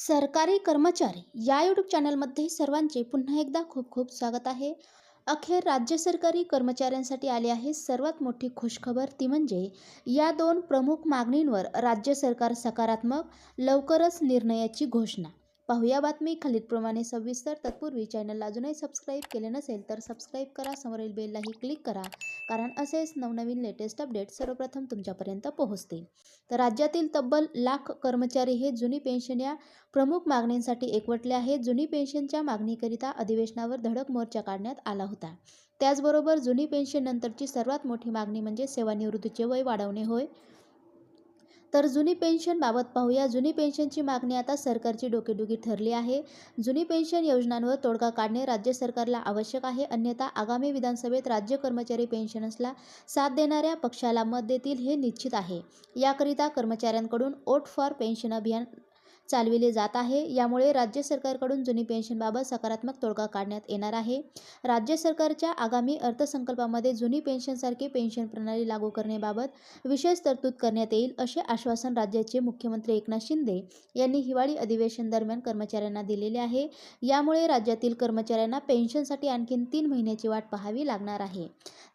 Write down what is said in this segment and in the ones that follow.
सरकारी कर्मचारी या यूट्यूब चॅनलमध्ये सर्वांचे पुन्हा एकदा खूप खूप स्वागत आहे. अखेर राज्य सरकारी कर्मचाऱ्यांसाठी आली आहे सर्वात मोठी खुशखबर ती म्हणजे या दोन प्रमुख मागणींवर राज्य सरकार सकारात्मक लवकरच निर्णयाची घोषणा. पाहूया बातमी खालीलप्रमाणे सविस्तर. तत्पूर्वी चॅनलला अजूनही सबस्क्राईब केले नसेल तर सबस्क्राईब करा. समोरील बेललाही क्लिक करा. कारण असेच नवनवीन लेटेस्ट अपडेट सर्वप्रथम तुमच्यापर्यंत पोहोचतील. तर राज्यातील तब्बल लाख कर्मचारी हे जुनी पेन्शन या प्रमुख मागणींसाठी एकवटले आहेत. जुनी पेन्शनच्या मागणीकरिता अधिवेशनावर धडक मोर्चा काढण्यात आला होता. त्याचबरोबर जुनी पेन्शननंतरची सर्वात मोठी मागणी म्हणजे सेवानिवृत्तीचे वय वाढवणे होय. तर जुनी पेन्शनबाबत पाहूया. जुनी पेन्शनची मागणी आता सरकारची डोकेडुगी ठरली आहे. जुनी पेन्शन योजनांवर तोडगा काढणे राज्य सरकारला आवश्यक आहे. अन्यथा आगामी विधानसभेत राज्य कर्मचारी पेन्शनर्सला साथ देणाऱ्या पक्षाला मत देतील हे निश्चित आहे. याकरिता कर्मचाऱ्यांकडून ओट फॉर पेन्शन अभियान चालविले जात आहे. यामुळे राज्य सरकारकडून जुनी पेन्शनबाबत सकारात्मक तोडगा काढण्यात येणार आहे. राज्य सरकारच्या आगामी अर्थसंकल्पामध्ये जुनी पेन्शनसारखी पेन्शन प्रणाली लागू करण्याबाबत विशेष तरतूद करण्यात येईल असे आश्वासन राज्याचे मुख्यमंत्री एकनाथ शिंदे यांनी हिवाळी अधिवेशन दरम्यान कर्मचाऱ्यांना दिलेले आहे. यामुळे राज्यातील कर्मचाऱ्यांना पेन्शनसाठी आणखीन तीन महिन्याची वाट पाहावी लागणार आहे.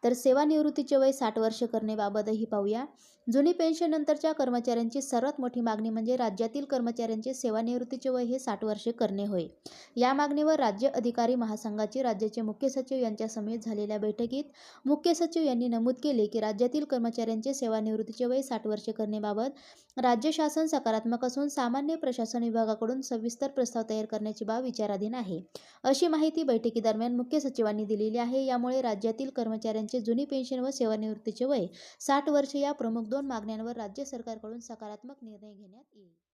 तर सेवानिवृत्तीचे वय साठ वर्ष करण्याबाबतही पाहूया. जुनी पेन्शन नंतरच्या कर्मचाऱ्यांची सर्वात मोठी मागणी म्हणजे राज्यातील कर्मचाऱ्यांची म्हणजे सेवानिवृत्तीचे वय हे साठ वर्षे करणे होय. या मागणीवर राज्य अधिकारी महासंघाचे राज्याचे मुख्य सचिव यांच्या समेत झालेल्या बैठकीत मुख्य सचिव यांनी नमूद केले की राज्यातील कर्मचाऱ्यांचे सेवानिवृत्तीचे वय साठ वर्षे करण्याबाबत राज्य शासन सकारात्मक असून सामान्य प्रशासन विभागाकडून सविस्तर प्रस्ताव तयार करण्याची बाब विचाराधीन आहे. अशी माहिती बैठकीदरम्यान मुख्य सचिवांनी दिलेली आहे. यामुळे राज्यातील कर्मचाऱ्यांचे जुनी पेन्शन व सेवानिवृत्तीचे वय साठ वर्ष या प्रमुख दोन मागण्यांवर राज्य सरकारकडून सकारात्मक निर्णय घेण्यात येईल.